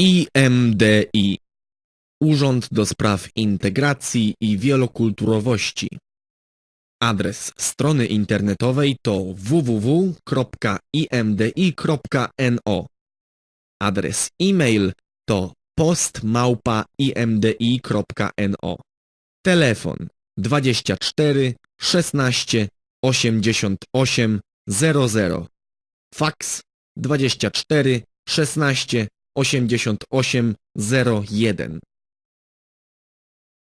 IMDI Urząd do Spraw Integracji i Wielokulturowości. Adres strony internetowej to www.imdi.no Adres e-mail to postmałpa.imdi.no Telefon 24 16 88 00 Faks 24 16 88 01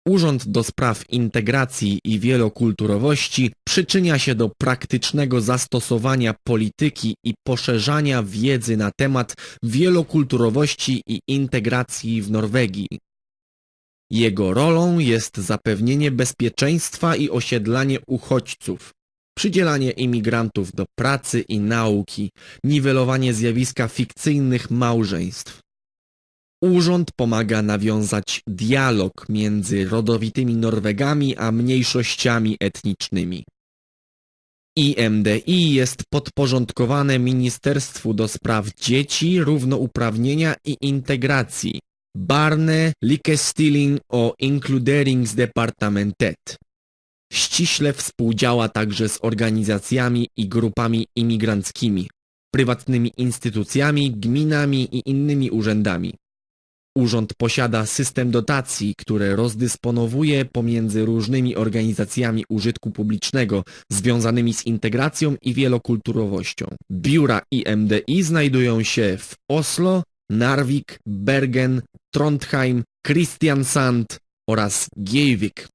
Urząd do Spraw Integracji i Wielokulturowości przyczynia się do praktycznego zastosowania polityki i poszerzania wiedzy na temat wielokulturowości i integracji w Norwegii. Jego rolą jest zapewnienie bezpieczeństwa i osiedlanie uchodźców, przydzielanie imigrantów do pracy i nauki, niwelowanie zjawiska fikcyjnych małżeństw. Urząd pomaga nawiązać dialog między rodowitymi Norwegami a mniejszościami etnicznymi. IMDI jest podporządkowane Ministerstwu do Spraw Dzieci, Równouprawnienia i Integracji Barne Likestilling o Inkluderingsdepartementet. Ściśle współdziała także z organizacjami i grupami imigranckimi, prywatnymi instytucjami, gminami i innymi urzędami. Urząd posiada system dotacji, które rozdysponowuje pomiędzy różnymi organizacjami użytku publicznego związanymi z integracją i wielokulturowością. Biura IMDI znajdują się w Oslo, Narvik, Bergen, Trondheim, Kristiansand oraz Gjøvik.